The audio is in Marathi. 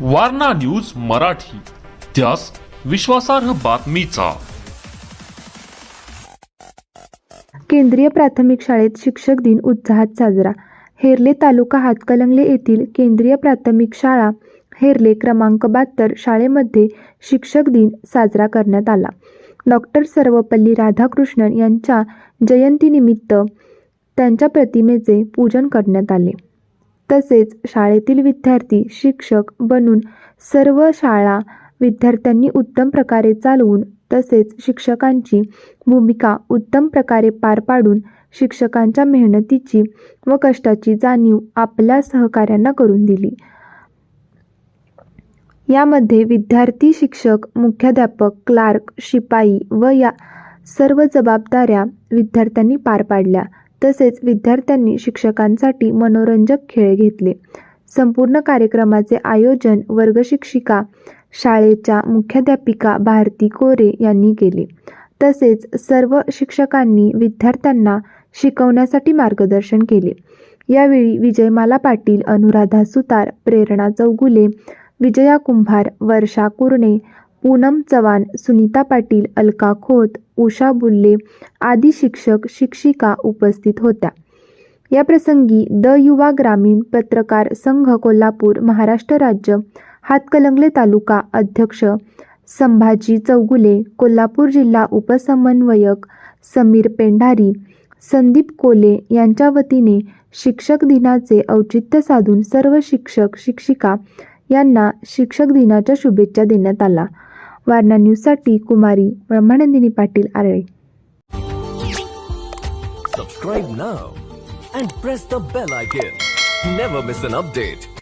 वारणा न्यूज मराठी. त्यास विश्वासार्ह बातमीचा. केंद्रीय प्राथमिक शाळेत शिक्षक दिन उत्साहात साजरा. हेरले तालुका हातकलंगले येथील केंद्रीय प्राथमिक शाळा हेरले क्रमांक बहात्तर शाळेमध्ये शिक्षक दिन साजरा करण्यात आला. डॉक्टर सर्वपल्ली राधाकृष्णन यांच्या जयंतीनिमित्त त्यांच्या प्रतिमेचे पूजन करण्यात आले. तसेच शाळेतील विद्यार्थी शिक्षक बनून सर्व शाळा विद्यार्थ्यांनी उत्तम प्रकारे चालवून तसेच शिक्षकांची भूमिका उत्तम प्रकारे पार पाडून शिक्षकांच्या मेहनतीची व कष्टाची जाणीव आपल्या सहकाऱ्यांना करून दिली. यामध्ये विद्यार्थी शिक्षक मुख्याध्यापक क्लार्क शिपाई व या सर्व जबाबदाऱ्या विद्यार्थ्यांनी पार पाडल्या. तसेच विद्यार्थ्यांनी शिक्षकांसाठी मनोरंजक खेळ घेतले. संपूर्ण कार्यक्रमाचे आयोजन वर्गशिक्षिका शाळेच्या मुख्याध्यापिका भारती कोरे यांनी केले. तसेच सर्व शिक्षकांनी विद्यार्थ्यांना शिकवण्यासाठी मार्गदर्शन केले. यावेळी विजयमाला पाटील अनुराधा सुतार प्रेरणा चौगुले विजया कुंभार वर्षा कुरणे पूनम चव्हाण सुनीता पाटील अलका खोत उषा बुल्ले आदी शिक्षक शिक्षिका उपस्थित होत्या. या प्रसंगी द युवा ग्रामीण पत्रकार संघ कोल्हापूर महाराष्ट्र राज्य हातकलंगले तालुका अध्यक्ष संभाजी चौगुले कोल्हापूर जिल्हा उपसमन्वयक समीर पेंढारी संदीप कोले यांच्या वतीने शिक्षक दिनाचे औचित्य साधून सर्व शिक्षक शिक्षिका यांना शिक्षक दिनाच्या शुभेच्छा देण्यात आला. वारणा न्यूजसाठी कुमारी Brahmanandini Patil Arale Subscribe now and press the bell icon. Never miss an update.